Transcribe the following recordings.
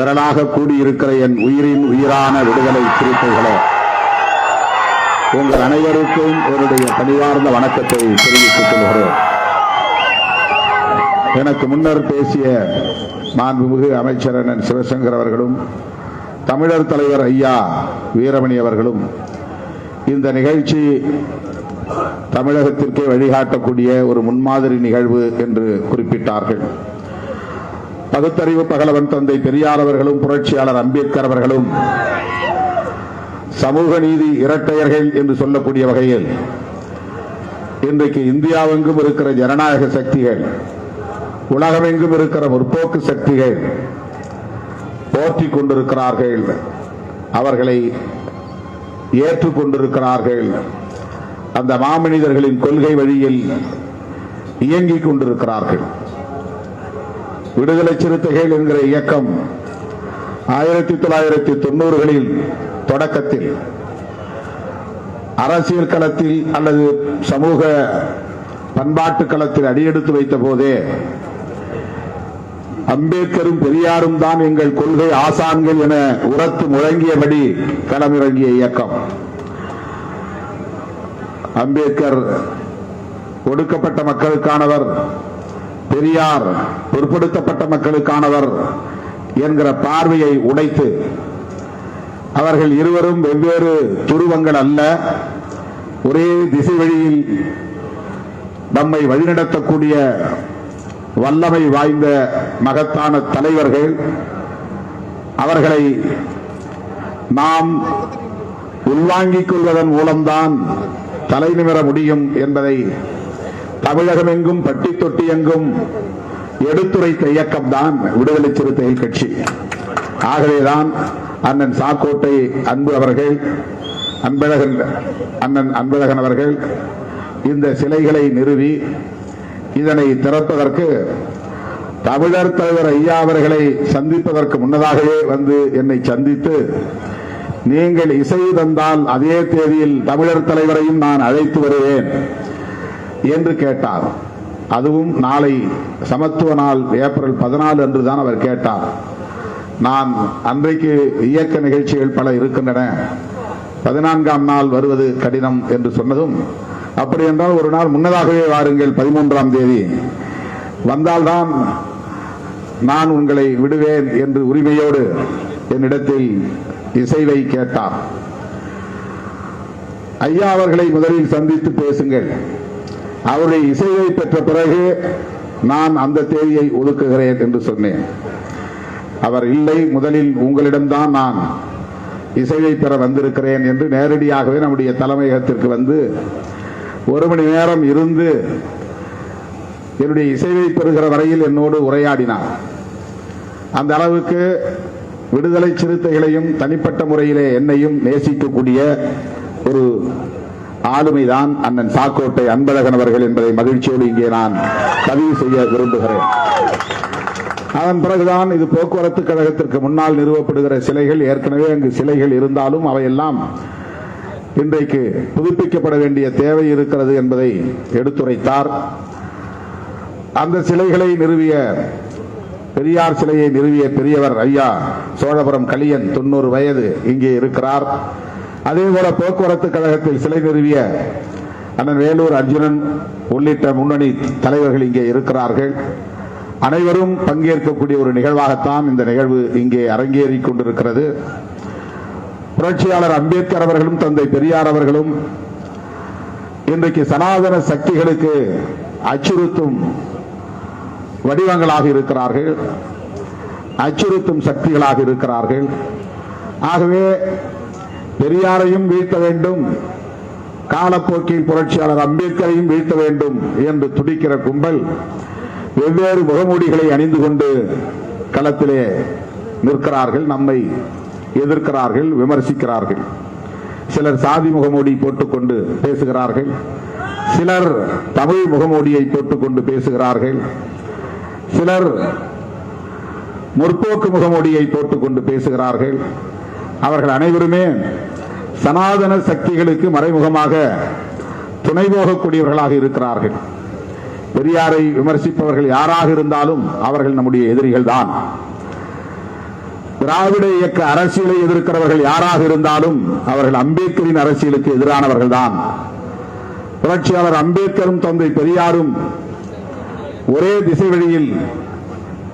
திரளாக கூடியிருக்கிற என் உயிரின் உயிரான விடுதலை சிறுத்தைகளே உங்கள் அனைவருக்கும் என்னுடைய பணிவார்ந்த வணக்கத்தை தெரிவித்துக் கொள்கிறேன். எனக்கு முன்னர் பேசிய மாண்புமிகு அமைச்சர் அண்ணன் சிவசங்கர் அவர்களும் தமிழர் தலைவர் ஐயா வீரமணி அவர்களும் இந்த நிகழ்ச்சி தமிழகத்திற்கே வழிகாட்டக்கூடிய ஒரு முன்மாதிரி நிகழ்வு என்று குறிப்பிட்டார்கள். பகுத்தறிவு பகலவன் தந்தை பெரியார் அவர்களும் புரட்சியாளர் அம்பேத்கர் அவர்களும் சமூக நீதி இரட்டையர்கள் என்று சொல்லக்கூடிய வகையில் இன்றைக்கு இந்தியாவெங்கும் இருக்கிற ஜனநாயக சக்திகள் உலகமெங்கும் இருக்கிற முற்போக்கு சக்திகள் போற்றிக் கொண்டிருக்கிறார்கள். அவர்களை ஏற்றுக்கொண்டிருக்கிறார்கள் அந்த மாமனிதர்களின் கொள்கை வழியில் இயங்கிக் கொண்டிருக்கிறார்கள். விடுதலை சிறுத்தைகள் என்கிற இயக்கம் ஆயிரத்தி தொள்ளாயிரத்தி தொண்ணூறுகளில் தொடக்கத்தில் அரசியல் களத்தில் அல்லது சமூக பண்பாட்டு களத்தில் அடியெடுத்து வைத்த போதே அம்பேத்கரும் பெரியாரும் தான் எங்கள் கொள்கை ஆசான்கள் என உரத்து முழங்கியபடி களமிறங்கிய இயக்கம். அம்பேத்கர் ஒடுக்கப்பட்ட மக்களுக்கானவர் பெரியார் பிற்படுத்தப்பட்ட மக்களுக்கானவர் என்கிற பார்வையை உடைத்து அவர்கள் இருவரும் வெவ்வேறு துருவங்கள் அல்ல ஒரே திசை வழியில் நம்மை வழிநடத்தக்கூடிய வல்லமை வாய்ந்த மகத்தான தலைவர்கள். அவர்களை நாம் உள்வாங்கிக் கொள்வதன் மூலம்தான் தலை நிமிர முடியும் என்பதை தமிழகமெங்கும் பட்டி தொட்டி எங்கும் எடுத்துரைத்த இயக்கம் தான் விடுதலை சிறுத்தைகள் கட்சி. ஆகவேதான் அண்ணன் சாக்கோட்டை அன்பு அவர்கள் அன்பழகன் அண்ணன் அன்பழகன் அவர்கள் இந்த சிலைகளை நிறுவி இதனை திறப்பதற்கு தமிழர் தலைவர் ஐயா அவர்களை சந்திப்பதற்கு முன்னதாகவே வந்து என்னை சந்தித்து நீங்கள் இசை தந்தால் அதே தேதியில் தமிழர் தலைவரையும் நான் அழைத்து வருவேன். என்று கேட்டார். அதுவும் நாளை சமத்துவ நாள் ஏப்ரல் பதினாலு அன்று தான் அவர் கேட்டார். நான் அன்றைக்கு இயக்க நிகழ்ச்சிகள் பல இருக்கின்றன. பதினான்காம் நாள் வருவது கடினம் என்று சொன்னதும் அப்படி என்றால் ஒரு நாள் முன்னதாகவே வாருங்கள் பதிமூன்றாம் தேதி. வந்தால்தான் நான் உங்களை விடுவேன் என்று உரிமையோடு என்னிடத்தில் இசைவை கேட்டார். ஐயா அவர்களை முதலில் சந்தித்து பேசுங்கள். அவருடைய இசையை பெற்ற பிறகு நான் அந்த தேதியை ஒதுக்குகிறேன் என்று சொன்னேன். அவர் இல்லை முதலில் உங்களிடம்தான் நான் இசையை பெற வந்திருக்கிறேன் என்று நேரடியாகவே நம்முடைய தலைமையகத்திற்கு வந்து ஒரு மணி நேரம் இருந்து என்னுடைய இசையை பெறுகிற வரையில் என்னோடு உரையாடினார். அந்த அளவுக்கு விடுதலை சிறுத்தைகளையும் தனிப்பட்ட முறையிலே என்னையும் நேசிக்கக்கூடிய ஒரு ஆளுமைதான் அண்ணன் சாக்கோட்டை அன்பழகன் அவர்கள் என்பதை மகிழ்ச்சியோடு இங்கே நான் பதிவு செய்ய விரும்புகிறேன். அதன் பிறகுதான் இது போக்குவரத்து கழகத்திற்கு முன்னால் நிறுவப்படுகிற சிலைகள் ஏற்கனவே அங்கு சிலைகள் இருந்தாலும் அவையெல்லாம் இன்றைக்கு புதுப்பிக்கப்பட வேண்டிய தேவை இருக்கிறது என்பதை எடுத்துரைத்தார். அந்த சிலைகளை நிறுவிய பெரியார் சிலையை நிறுவிய பெரியவர் ஐயா சோழபுரம் கலியன் தொண்ணூறு வயது இங்கே இருக்கிறார். அதே போல போக்குவரத்து கழகத்தில் சிலை நிறுவிய அண்ணன் வேலூர் அர்ஜுனன் உள்ளிட்ட முன்னணி தலைவர்கள் இங்கே இருக்கிறார்கள். அனைவரும் பங்கேற்கக்கூடிய ஒரு நிகழ்வாகத்தான் இந்த நிகழ்வு இங்கே அரங்கேறி கொண்டிருக்கிறது. புரட்சியாளர் அம்பேத்கர் அவர்களும் தந்தை பெரியார் அவர்களும் இன்றைக்கு சனாதன சக்திகளுக்கு அச்சுறுத்தும் வடிவங்களாக இருக்கிறார்கள். அச்சுறுத்தும் சக்திகளாக இருக்கிறார்கள். ஆகவே பெரியாரையும் வீழ்த்த வேண்டும். காலப்போக்கில் புரட்சியாளர் அம்பேத்கரையும் வீழ்த்த வேண்டும் என்று துடிக்கிற கும்பல் வெவ்வேறு முகமூடிகளை அணிந்து கொண்டு களத்திலே நிற்கிறார்கள் நம்மை எதிர்க்கிறார்கள் விமர்சிக்கிறார்கள். சிலர் சாதி முகமூடி போட்டுக்கொண்டு பேசுகிறார்கள். சிலர் தமிழ் முகமூடியை போட்டுக்கொண்டு பேசுகிறார்கள். சிலர் முற்போக்கு முகமூடியை போட்டுக்கொண்டு பேசுகிறார்கள். அவர்கள் அனைவருமே சனாதன சக்திகளுக்கு மறைமுகமாக துணை போகக்கூடியவர்களாக இருக்கிறார்கள். பெரியாரை விமர்சிப்பவர்கள் யாராக இருந்தாலும் அவர்கள் நம்முடைய எதிரிகள் தான். திராவிட இயக்க அரசியலை எதிர்க்கிறவர்கள் யாராக இருந்தாலும் அவர்கள் அம்பேத்கரின் அரசியலுக்கு எதிரானவர்கள் தான். புரட்சியாளர் அம்பேத்கரும் தந்தை பெரியாரும் ஒரே திசை வழியில்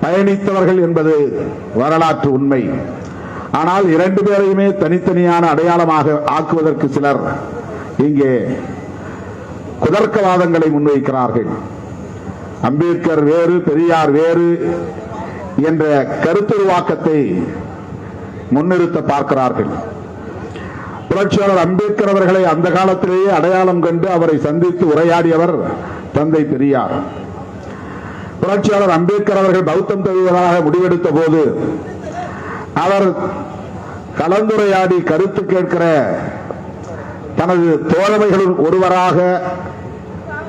பயணித்தவர்கள் என்பது வரலாற்று உண்மை. ஆனால் இரண்டு பேரையுமே தனித்தனியான அடையாளமாக ஆக்குவதற்கு சிலர் இங்கே குதர்க்கவாதங்களை முன்வைக்கிறார்கள். அம்பேத்கர் வேறு பெரியார் வேறு என்ற கருத்துருவாக்கத்தை முன்னிறுத்த பார்க்கிறார்கள். புரட்சியாளர் அம்பேத்கர் அவர்களை அந்த காலத்திலேயே அடையாளம் கண்டு அவரை சந்தித்து உரையாடியவர் தந்தை பெரியார். புரட்சியாளர் அம்பேத்கர் அவர்கள் பௌத்தம் தருவதாக முடிவெடுத்த போது அவர் கலந்துரையாடி கருத்து கேட்கிற தனது தோழமைகளில் ஒருவராக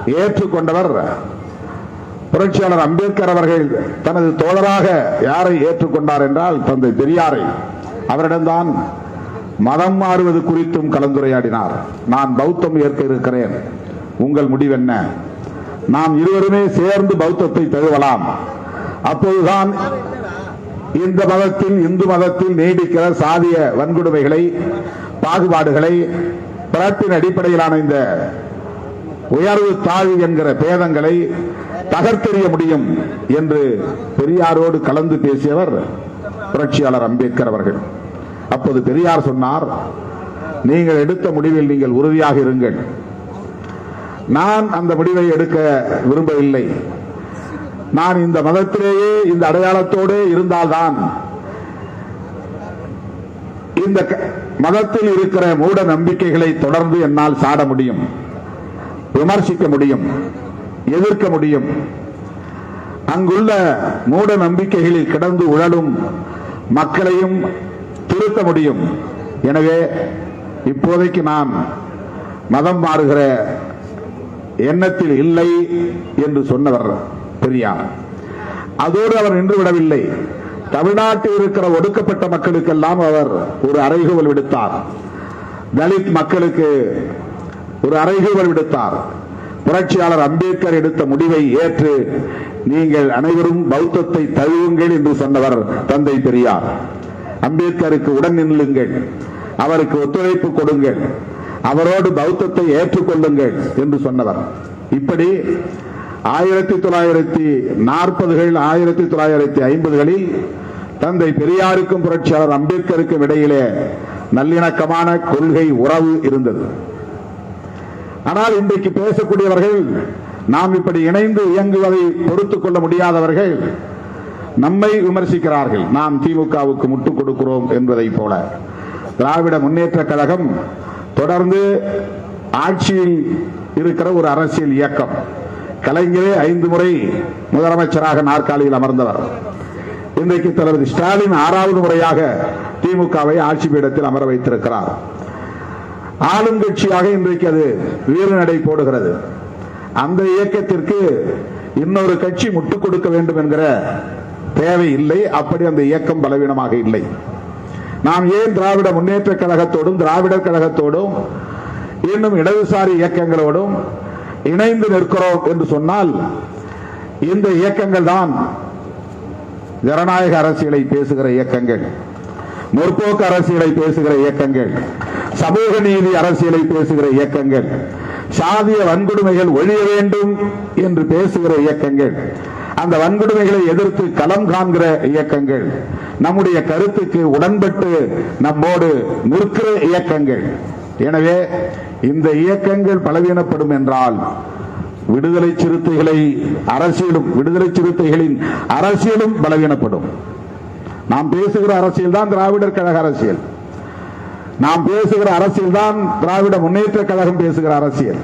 ஏற்றுக்கொண்டவர் புரட்சியாளர் அம்பேத்கர் அவர்கள் தனது தோழராக யாரை ஏற்றுக்கொண்டார் என்றால் தந்தை பெரியாரை. அவரிடம்தான் மதம் மாறுவது குறித்தும் கலந்துரையாடினார். நான் பௌத்தம் ஏற்க இருக்கிறேன். உங்கள் முடிவென்ன? நாம் இருவருமே சேர்ந்து பௌத்தத்தை தழுவலாம். அப்போதுதான் இந்த மதத்தில் இந்து மதத்தில் நீடிக்கிற சாதிய வன்கொடுமைகளை பாகுபாடுகளை பிறப்பின் அடிப்படையிலான இந்த உயர்வு தாழ்வு என்கிற பேதங்களை தகர்த்தெறிய முடியும் என்று பெரியாரோடு கலந்து பேசியவர் புரட்சியாளர் அம்பேத்கர் அவர்கள். அப்போது பெரியார் சொன்னார் நீங்கள் எடுத்த முடிவில் நீங்கள் உறுதியாக இருங்கள். நான் அந்த முடிவை எடுக்க விரும்பவில்லை. நான் இந்த மதத்திலேயே இந்த அடையாளத்தோடு இருந்தால்தான். இந்த க- மதத்தில் இருக்கிற மூட நம்பிக்கைகளை தொடர்ந்து என்னால் சாட முடியும் விமர்சிக்க முடியும் எதிர்க்க முடியும். அங்குள்ள மூட நம்பிக்கைகளில் கிடந்து உழலும் மக்களையும் திருத்த முடியும். எனவே இப்போதைக்கு நான் மதம் மாறுகிற எண்ணத்தில் இல்லை என்று சொன்னவர். பெரியார் அதோடு அவர் நின்று விடவில்லை. தமிழ்நாட்டில் இருக்கிற ஒடுக்கப்பட்ட மக்களுக்கெல்லாம் அவர் ஒரு அறைகூவல் விடுத்தார். தலித் மக்களுக்கு ஒரு அறைகூவல் விடுத்தார். புரட்சியாளர் அம்பேத்கர் எடுத்த முடிவை ஏற்று நீங்கள் அனைவரும் பௌத்தத்தை தழுவுங்கள் என்று சொன்னவர் தந்தை பெரியார். அம்பேத்கருக்கு உடன் நில்லுங்கள். அவருக்கு ஒத்துழைப்பு கொடுங்கள். அவரோடு பௌத்தத்தை ஏற்றுக்கொள்ளுங்கள் என்று சொன்னவர். இப்படி ஆயிரத்தி தொள்ளாயிரத்தி நாற்பதுகள் ஆயிரத்தி தொள்ளாயிரத்தி ஐம்பதுகளில் தந்தை பெரியாருக்கும் புரட்சியாளர் அம்பேத்கருக்கும் இடையிலே நல்லிணக்கமான கொள்கை உறவு இருந்தது. ஆனால் இன்றைக்கு பேசக்கூடியவர்கள் நாம் இப்படி இணைந்து இயங்குவதை பொறுத்துக் கொள்ள முடியாதவர்கள் நம்மை விமர்சிக்கிறார்கள். நாம் திமுகவுக்கு முட்டுக் கொடுக்கிறோம் என்பதை போல. திராவிட முன்னேற்ற கழகம் தொடர்ந்து ஆட்சியில் இருக்கிற ஒரு அரசியல் இயக்கம். கலைஞரே ஐந்து முறை முதலமைச்சராக நாற்காலியில் அமர்ந்தவர் இன்றைக்கு தளபதி ஸ்டாலின் ஆறாவது முறையாக திமுகவை ஆட்சி பீடத்தில் அமர வைத்திருக்கிறார். ஆளும் கட்சியாக இன்றைக்கு அது வீரநடை போடுகிறது. அந்த இயக்கத்திற்கு இன்னொரு கட்சி முட்டுக் கொடுக்க வேண்டும் என்கிற தேவை இல்லை. அப்படி அந்த இயக்கம் பலவீனமாக இல்லை. நாம் ஏன் திராவிட முன்னேற்ற கழகத்தோடும் திராவிடர் கழகத்தோடும் இன்னும் இடதுசாரி இயக்கங்களோடும் இணைந்து நிற்கிறோம் என்று சொன்னால் இந்த இயக்கங்கள் தான் ஜனநாயக அரசியலை பேசுகிற இயக்கங்கள் முற்போக்கு அரசியலை பேசுகிற இயக்கங்கள் சமூக நீதி அரசியலை பேசுகிற இயக்கங்கள் சாதிய வன்கொடுமைகள் ஒழிய வேண்டும் என்று பேசுகிற இயக்கங்கள் அந்த வன்கொடுமைகளை எதிர்த்து களம் காண்கிற இயக்கங்கள் நம்முடைய கருத்துக்கு உடன்பட்டு நம்மோடு நிற்கிற இயக்கங்கள். எனவே இந்த இயக்கங்கள் பலவீனப்படும் என்றால் விடுதலை சிறுத்தைகளை அரசியலும் விடுதலை சிறுத்தைகளின் அரசியலும் பலவீனப்படும். நாம் பேசுகிற அரசியல் தான் திராவிடர் கழக அரசியல். நாம் பேசுகிற அரசியல் தான் திராவிட முன்னேற்ற கழகம் பேசுகிற அரசியல்.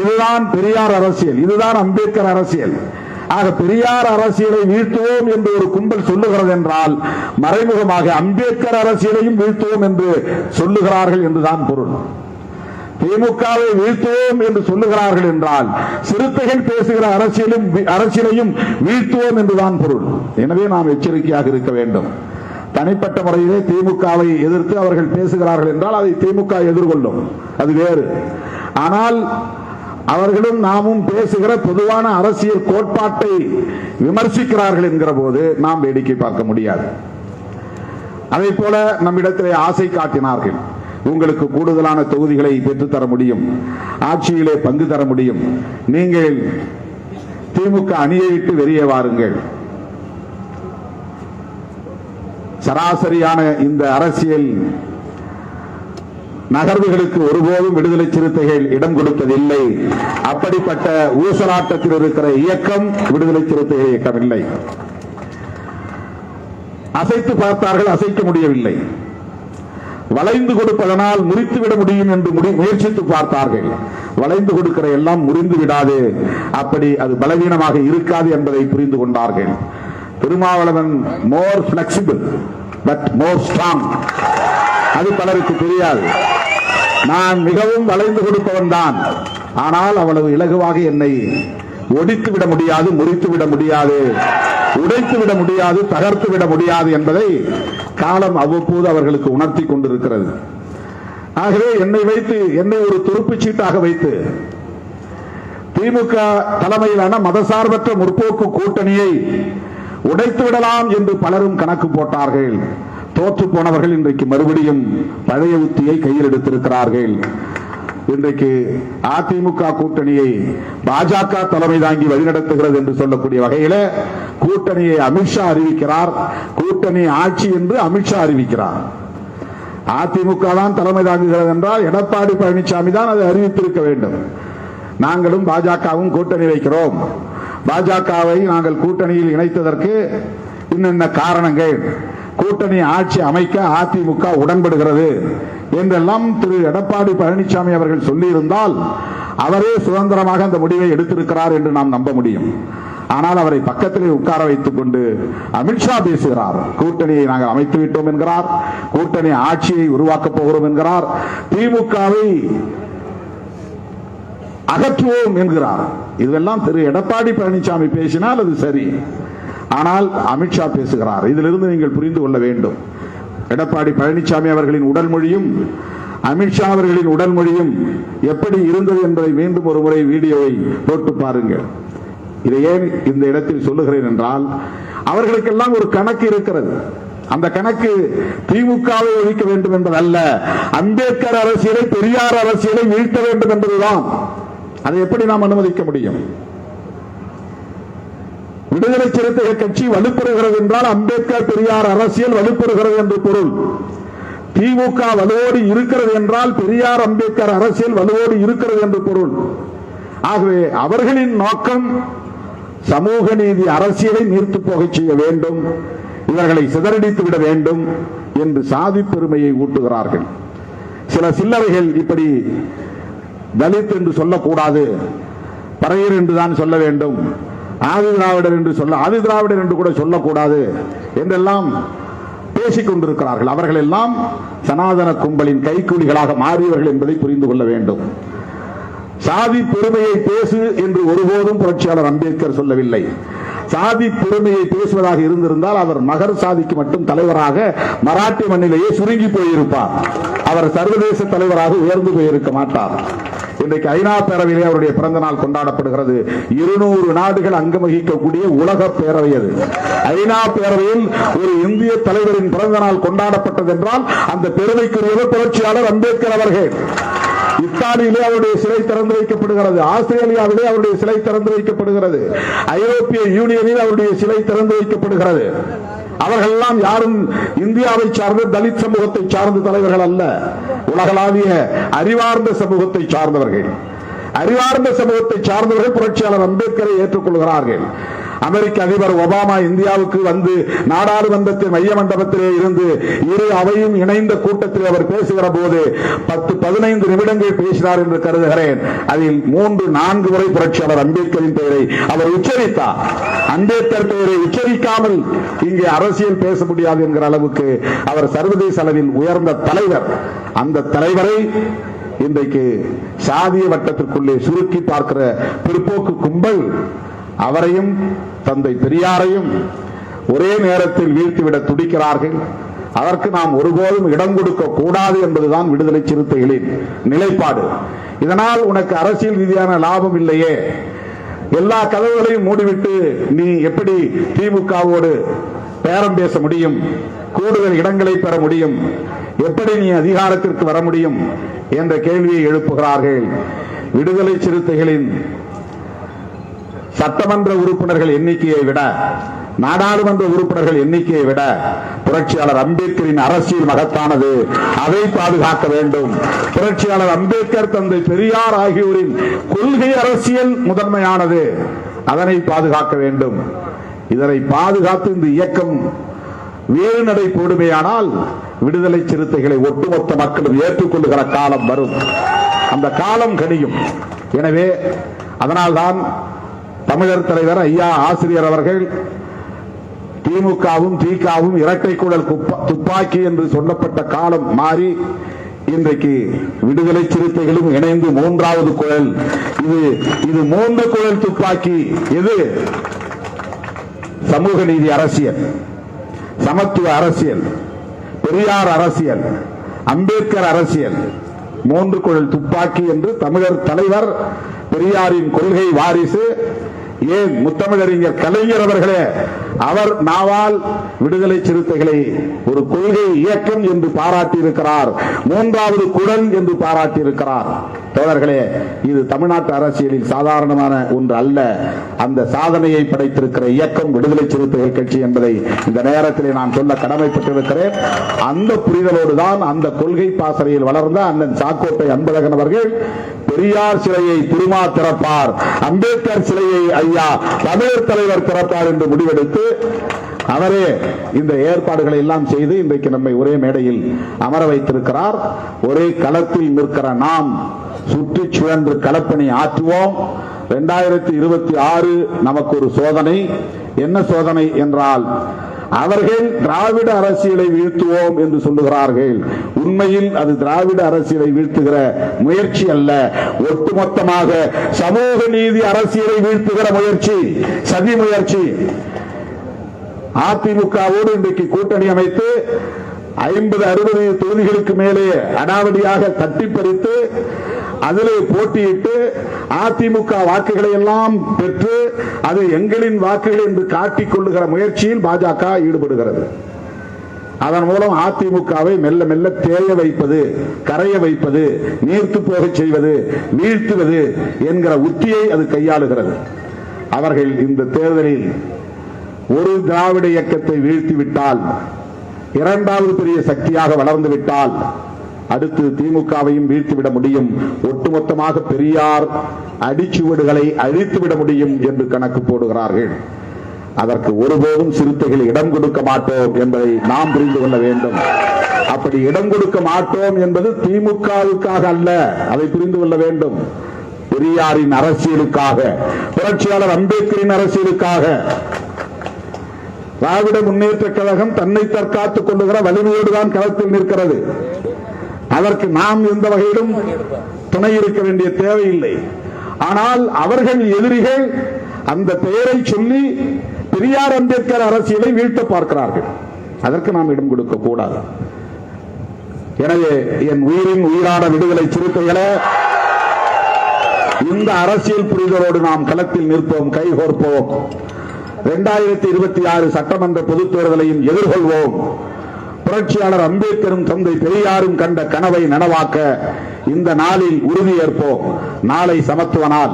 இதுதான் பெரியார் அரசியல் இதுதான் அம்பேத்கர் அரசியல். ஆக பெரியார் அரசியலை வீழ்த்துவோம் என்று ஒரு கும்பல் சொல்லுகிறது என்றால் மறைமுகமாக அம்பேத்கர் அரசியலையும் வீழ்த்துவோம் என்று சொல்லுகிறார்கள் என்றுதான் பொருள். திமுகவை வீழ்த்துவோம் என்று சொல்லுகிறார்கள் என்றால் சிறுத்தைகள் பேசுகிற அரசியலும் அரசியலையும் வீழ்த்துவோம் என்றுதான் பொருள். எனவே நாம் எச்சரிக்கையாக இருக்க வேண்டும். தனிப்பட்ட முறையிலே திமுகவை எதிர்த்து அவர்கள் பேசுகிறார்கள் என்றால் அதை திமுக எதிர்கொள்ளும். அது வேறு. ஆனால் அவர்களும் நாமும் பேசுகிற பொதுவான அரசியல் கோட்பாட்டை விமர்சிக்கிறார்கள் என்கிற போது நாம் வேடிக்கை பார்க்க முடியாது. அதை போல நம்மிடத்திலே ஆசை காட்டினார்கள். உங்களுக்கு கூடுதலான தொகுதிகளை பெற்றுத்தர முடியும். ஆட்சியிலே பங்கு தர முடியும். நீங்கள் திமுக அணியை விட்டு வெளியே வாருங்கள். சராசரியான இந்த அரசியல் நகர்வுகளுக்கு ஒருபோதும் விடுதலை சிறுத்தைகள் இடம் கொடுத்ததில்லை. அப்படிப்பட்ட ஊசலாட்டத்தில் இருக்கிற இயக்கம் விடுதலை சிறுத்தைகள் இயக்கம் இல்லை அசைத்து பார்த்தார்கள் அசைக்க முடியவில்லை. வளைந்து கொடுப்பதனால் முறித்து விட முடியும் என்று முடி- முயற்சித்து பார்த்தார்கள். வளைந்து கொடுக்கிற எல்லாம் முறிந்து விடாது. அப்படி அது பலவீனமாக இருக்காது என்பதை புரிந்து கொண்டார்கள். Thirumavalavan more flexible but more strong. அது பலருக்கு தெரியாது. நான் மிகவும் வளைந்து கொடுப்பவன் தான். ஆனால் அவ்வளவு இலகுவாக என்னை ஒடித்து விட முடியாது முறித்து விட முடியாது உடைத்து விட முடியாது தகர்த்து விட முடியாது என்பதை காலம் அவ்வப்போது அவர்களுக்கு உணர்த்தி கொண்டிருக்கிறது. ஆகவே என்னை வைத்து என்னை ஒரு துருப்புச் சீட்டாக வைத்து திமுக தலைமையிலான மதசார்பற்ற முற்போக்கு கூட்டணியை உடைத்து விடலாம் என்று பலரும் கணக்கு போட்டார்கள். தோற்று போனவர்கள் இன்றைக்கு மறுபடியும் பழைய உத்தியை கையில் எடுத்திருக்கிறார்கள். இன்றைக்கு அதிமுக கூட்டணியை பாஜக தலைமை தாங்கி வழிநடத்துகிறது என்று சொல்லக்கூடிய வகையில கூட்டணியை அமித்ஷா அறிவிக்கிறார். கூட்டணி ஆட்சி என்று அமித்ஷா அறிவிக்கிறார். அதிமுக தான் தலைமை தாங்குகிறது என்றால் எடப்பாடி பழனிசாமி தான் அதை அறிவித்திருக்க வேண்டும். நாங்களும் பாஜகவும் கூட்டணி வைக்கிறோம். பாஜகவை நாங்கள் கூட்டணியில் இணைத்ததற்கு இன்னென்ன காரணங்கள்? கூட்டணி ஆட்சி அமைக்க அதிமுக உடன்படுகிறது என்றெல்லாம் திரு எடப்பாடி பழனிசாமி அவர்கள் சொல்லியிருந்தால் அவரே சுதந்திரமாக அந்த முடிவை எடுத்திருக்கிறார் என்று நாம் நம்ப முடியும். ஆனால் அவரை பக்கத்திலே உட்கார வைத்துக் கொண்டு அமித்ஷா பேசுகிறார். கூட்டணியை நாங்கள் அமைத்து விட்டோம் என்கிறார். கூட்டணி ஆட்சியை உருவாக்கப் போகிறோம் என்கிறார். திமுகவை அகற்றுவோம் என்கிறார். இதெல்லாம் திரு எடப்பாடி பழனிசாமி பேசினால் அது சரி. ஆனால் அமித்ஷா பேசுகிறார். இதிலிருந்து நீங்கள் புரிந்து கொள்ள வேண்டும். எடப்பாடி பழனிசாமி அவர்களின் உடல் மொழியும் அமித்ஷா அவர்களின் உடல் மொழியும் எப்படி இருந்தது என்பதை மீண்டும் ஒரு முறை வீடியோவை போட்டு பாருங்கள். இதை ஏன் இந்த இடத்தில் சொல்லுகிறேன் என்றால் அவர்களுக்கெல்லாம் ஒரு கணக்கு இருக்கிறது. அந்த கணக்கு திமுகவை ஒழிக்க வேண்டும் என்பதல்ல அம்பேத்கர் அரசியலை பெரியார் அரசியலை வீழ்த்த வேண்டும் என்பதுதான். அதை எப்படி நாம் அனுமதிக்க முடியும்? விடுதலை சிறுத்தைகள் கட்சி வலுப்பெறுகிறது என்றால் அம்பேத்கர் பெரியார் அரசியல் வலுப்பெறுகிறது என்று பொருள். திமுக வலுவோடு இருக்கிறது என்றால் பெரியார் அம்பேத்கர் அரசியல் வலுவோடு இருக்கிறது என்று பொருள். ஆகவே அவர்களின் நோக்கம் சமூக நீதி அரசியலை நீர்த்து போகச் செய்ய வேண்டும் இவர்களை சிதறடித்து விட வேண்டும் என்று சாதி பெருமையை ஊட்டுகிறார்கள். சில சில்லறைகள் இப்படி தலித் என்று சொல்லக்கூடாது பறையர் என்று தான் சொல்ல வேண்டும். ஆதி திராவிடர் என்று சொல்ல ஆதி திராவிடர் என்று கூட சொல்லக்கூடாது என்றெல்லாம் பேசிக் கொண்டிருக்கிறார்கள் அவர்கள் எல்லாம் சனாதன கும்பலின் கைக்கூலிகளாக மாறியவர்கள் என்பதை புரிந்து கொள்ள வேண்டும். சாதி பெருமையை பேசு என்று ஒருபோதும் புரட்சியாளர் அம்பேத்கர் சொல்லவில்லை. சாதி பெருமையை பேசுவதாக இருந்திருந்தால் அவர் மகர் சாதிக்கு மட்டும் தலைவராக மராட்டி மண்ணிலேயே சுருங்கி போயிருப்பார். அவர் சர்வதேச தலைவராக உயர்ந்து போயிருக்க மாட்டார். இன்றைக்கு ஐநா பேரவையிலே அவருடைய பிறந்த நாள் கொண்டாடப்படுகிறது. இருநூறு நாடுகள் அங்கம் வகிக்கக்கூடிய உலக பேரவை அது. ஐநா பேரவையில் ஒரு இந்திய தலைவரின் பிறந்த நாள் கொண்டாடப்பட்டது என்றால் அந்த பெருமைக்குரியவர் புரட்சியாளர் அம்பேத்கர் அவர்கள் இத்தாலியிலே அவருடைய சிலை திறந்து வைக்கப்படுகிறது. ஆஸ்திரேலியாவிலே அவருடைய சிலை திறந்து வைக்கப்படுகிறது. ஐரோப்பிய யூனியனில் அவருடைய சிலை திறந்து வைக்கப்படுகிறது. அவர்கள் எல்லாம் யாரும் இந்தியாவை சார்ந்த தலித் சமூகத்தை சார்ந்த தலைவர்கள் அல்ல. உலகளாவிய அறிவார்ந்த சமூகத்தை சார்ந்தவர்கள். அறிவார்ந்த சமூகத்தை சார்ந்தவர்கள் புரட்சியாளர் அம்பேத்கரை ஏற்றுக்கொள்கிறார்கள். அமெரிக்க அதிபர் ஒபாமா இந்தியாவுக்கு வந்து நாடாளுமன்றத்தின் மைய மண்டபத்திலே இருந்து இரு அவையும் இணைந்த கூட்டத்தில் அவர் பேசுகிற போது பத்து பதினைந்து நிமிடங்கள் பேசினார் என்று கருதுகிறேன். அதில் மூன்று நான்கு முறை புரட்சியாளர் அம்பேத்கரின் பெயரை அவர் உச்சரித்தார். அம்பேத்கர் பெயரை உச்சரிக்காமல் இங்கே அரசியல் பேச முடியாது என்கிற அளவுக்கு அவர் சர்வதேச அளவில் உயர்ந்த தலைவர். அந்த தலைவரை இன்றைக்கு சாதிய வட்டத்திற்குள்ளே சுருக்கி பார்க்கிற பிற்போக்கு கும்பல் அவரையும் தந்தை பெரியாரையும் ஒரே நேரத்தில் வீழ்த்திவிட துடிக்கிறார்கள். அதற்கு நாம் ஒருபோதும் இடம் கொடுக்க கூடாது என்பதுதான் விடுதலை சிறுத்தைகளின் நிலைப்பாடு. இதனால் உனக்கு அரசியல் ரீதியான லாபம் இல்லையே. எல்லா கதவுகளையும் மூடிவிட்டு நீ எப்படி திமுகவோடு பேரம் பேச முடியும்? கூடுதல் இடங்களை பெற முடியும்? எப்படி நீ அதிகாரத்திற்கு வர முடியும்? என்ற கேள்வியை எழுப்புகிறார்கள். விடுதலை சிறுத்தைகளின் சட்டமன்ற உறுப்பினர்கள் எண்ணிக்கையை விட நாடாளுமன்ற உறுப்பினர்கள் எண்ணிக்கையை விட புரட்சியாளர் அம்பேத்கரின் அரசியல் மகத்தானது அதை பாதுகாக்க வேண்டும். புரட்சியாளர் அம்பேத்கர் தந்தை பெரியார் ஆகியோரின் கொள்கை அரசியல் முதன்மையானது அதனை பாதுகாக்க வேண்டும். இதனை பாதுகாத்து இந்த இயக்கம் வேறு நடை போடுமையானால் விடுதலை சிறுத்தைகளை ஒட்டுமொத்த மக்களும் ஏற்றுக்கொள்ளுகிற காலம் வரும். அந்த காலம் கனியும். எனவே அதனால்தான் தமிழர் தலைவர் ஐயா ஆசிரியர் அவர்கள் திமுகவும் திகாவும் இரட்டை குழல் துப்பாக்கி என்று சொல்லப்பட்ட காலம் மாறி இன்றைக்கு விடுதலை சிறுத்தைகளும் இணைந்து மூன்றாவது குழல். இது இது மூன்று குழல் துப்பாக்கி. எது? சமூக நீதி அரசியல் சமத்துவ அரசியல் பெரியார் அரசியல் அம்பேத்கர் அரசியல். மூன்று குழல் துப்பாக்கி என்று தமிழர் தலைவர் பெரியாரின் கொள்கை வாரிசு ஏன் முத்தமிழறிஞர் கலைஞர் அவர்களே? அவர் நாவால் விடுதலை சிறுத்தைகளை ஒரு கொள்கை இயக்கம் என்று பாராட்டியிருக்கிறார். மூன்றாவது குடல் என்று பாராட்டியிருக்கிறார். தோழர்களே இது தமிழ்நாட்டு அரசியலில் சாதாரணமான ஒன்று அல்ல. அந்த சாதனையை படைத்திருக்கிற இயக்கம் விடுதலை சிறுத்தைகள் கட்சி என்பதை இந்த நேரத்திலே நான் சொல்ல கடமைப்பட்டிருக்கிறேன். அந்த புரிதலோடு தான் அந்த கொள்கை பாசறையில் வளர்ந்த அண்ணன் சாக்கோட்டை அன்பழகன் அவர்கள் பெரியார் சிலையை திருமா திறப்பார் அம்பேத்கர் சிலையை ஐயா தமிழர் தலைவர் திறப்பார் என்று முடிவெடுத்து அவரே இந்த ஏற்பாடுகளை எல்லாம் செய்து இன்றைக்கு நம்மை ஒரே மேடையில் அமர வைத்திருக்கிறார். ஒரே களத்தில் நிற்கிற நாம் சுற்றி சுழன்று களப்பணி ஆற்றுவோம். இரண்டாயிரத்தி இருபத்தி ஆறு நமக்கு ஒரு சோதனை. என்ன சோதனை என்றால் அவர்கள் திராவிட அரசியலை வீழ்த்துவோம் என்று சொல்லுகிறார்கள். உண்மையில் அது திராவிட அரசியலை வீழ்த்துகிற முயற்சி அல்ல. ஒட்டுமொத்தமாக சமூக நீதி அரசியலை வீழ்த்துகிற முயற்சி சதி முயற்சி. அதிமுகவோடு இன்றைக்கு கூட்டணி அமைத்து ஐம்பது அறுபது தொகுதிகளுக்கு மேலே அடாவடியாக தட்டி பறித்து அதிலே போட்டியிட்டு அதிமுக வாக்குகளை எல்லாம் பெற்று அது எங்களின் வாக்குகள் என்று காட்டிக் கொள்ளுகிற முயற்சியில் பாஜக ஈடுபடுகிறது. அதன் மூலம் அதிமுகவை மெல்ல மெல்ல தேய வைப்பது கரைய வைப்பது நீர்த்து போக செய்வது வீழ்த்துவது என்கிற உத்தியை அது கையாளுகிறது. அவர்கள் இந்த தேர்தலில் ஒரு திராவிட இயக்கத்தை வீழ்த்திவிட்டால் இரண்டாவது பெரிய சக்தியாக வளர்ந்துவிட்டால் அடுத்து திமுகவையும் வீழ்த்திவிட முடியும். ஒட்டுமொத்தமாக பெரியார் அடிச்சுவடுகளை அழித்துவிட முடியும் என்று கணக்கு போடுகிறார்கள். அதற்கு ஒருபோதும் சிறுத்தைகள் இடம் கொடுக்க மாட்டோம் என்பதை நாம் புரிந்து கொள்ள வேண்டும். அப்படி இடம் கொடுக்க மாட்டோம் என்பது திமுகவுக்காக அல்ல அதை புரிந்து கொள்ள வேண்டும். பெரியாரின் அரசியலுக்காக புரட்சியாளர் அம்பேத்கரின் அரசியலுக்காக. திராவிட முன்னேற்ற கழகம் தன்னை தற்காத்துக் கொள்ளுகிற வலிமையோடுதான் களத்தில் நிற்கிறது. அதற்கு நாம் எந்த வகையிலும் துணை இருக்க வேண்டிய தேவையில்லை. ஆனால் அவர்கள் எதிரிகள் அந்த பெயரை சொல்லி பெரியார் அம்பேத்கர் அரசியலை வீழ்த்த பார்க்கிறார்கள். அதற்கு நாம் இடம் கொடுக்க கூடாது. எனவே என் உயிரின் உயிரான விடுதலை சிறுத்தைகளை இந்த அரசியல் புரிதலோடு நாம் களத்தில் நிற்போம் கைகோர்ப்போம். இரண்டாயிரத்தி இருபத்தி ஆறு சட்டமன்ற பொதுத் தேர்தலையும் எதிர்கொள்வோம். புரட்சியாளர் அம்பேத்கரும் தந்தை பெரியாரும் கண்ட கனவை நனவாக்க இந்த நாளில் உறுதியேற்போம் நாளை சமத்துவ நாள்.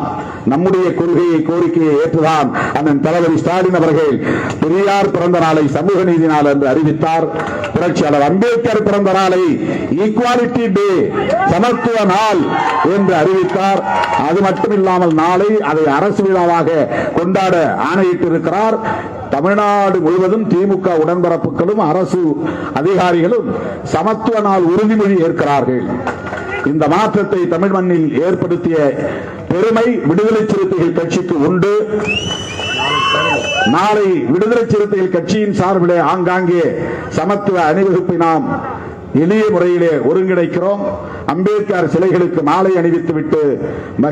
நம்முடைய கொள்கையை கோரிக்கையை ஏற்றுதான் அண்ணன் தளபதி ஸ்டாலின் அவர்கள் பெரியார் பிறந்த நாளை சமூக நீதி நாள் என்று அறிவித்தார். புரட்சியாளர் அம்பேத்கர் பிறந்த நாளை ஈக்குவாலிட்டி டே சமத்துவ நாள் என்று அறிவித்தார். அது மட்டுமில்லாமல் நாளை அதை அரசு விழாவாக கொண்டாட ஆணையிட்டிருக்கிறார். தமிழ்நாடு முழுவதும் திமுக உடன்பரப்புகளும் அரசு அதிகாரிகளும் சமத்துவ நாள் உறுதிமொழி ஏற்கிறார்கள். இந்த மாற்றத்தை தமிழ் மண்ணில் ஏற்படுத்திய பெருமை விடுதலை சிறுத்தைகள் கட்சிக்கு உண்டு. நாளை விடுதலை சிறுத்தைகள் கட்சியின் சார்பிலே ஆங்காங்கே சமத்துவ அணிவகுப்பை நாம் எளிய முறையிலே ஒருங்கிணைக்கிறோம். அம்பேத்கர் சிலைகளுக்கு மாலை அணிவித்துவிட்டு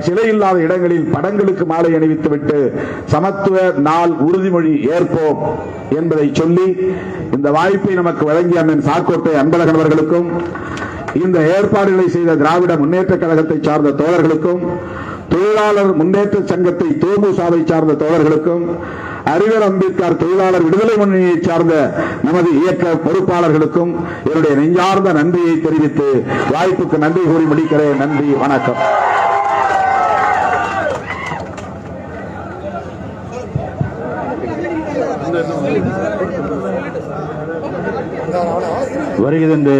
சிலை இல்லாத இடங்களில் படங்களுக்கு மாலை அணிவித்துவிட்டு சமத்துவ நாள் உறுதிமொழி ஏற்போம் என்பதை சொல்லி இந்த வாய்ப்பை நமக்கு வழங்கிய அண்ணன் சாக்கோட்டை அன்பழகன் அவர்களுக்கும் இந்த ஏற்பாடுகளை செய்த திராவிட முன்னேற்ற கழகத்தை சார்ந்த தோழர்களுக்கும் தொழிலாளர் முன்னேற்ற சங்கத்தை தோமுசாவை சார்ந்த தோழர்களுக்கும் அறிவர் அம்பேத்கர் தொழிலாளர் விடுதலை முன்னணியை சார்ந்த நமது இயக்க பொறுப்பாளர்களுக்கும் என்னுடைய நெஞ்சார்ந்த நன்றியை தெரிவித்து வாய்ப்புக்கு நன்றி கூறி முடிக்கிறேன். நன்றி வணக்கம். வருகிறது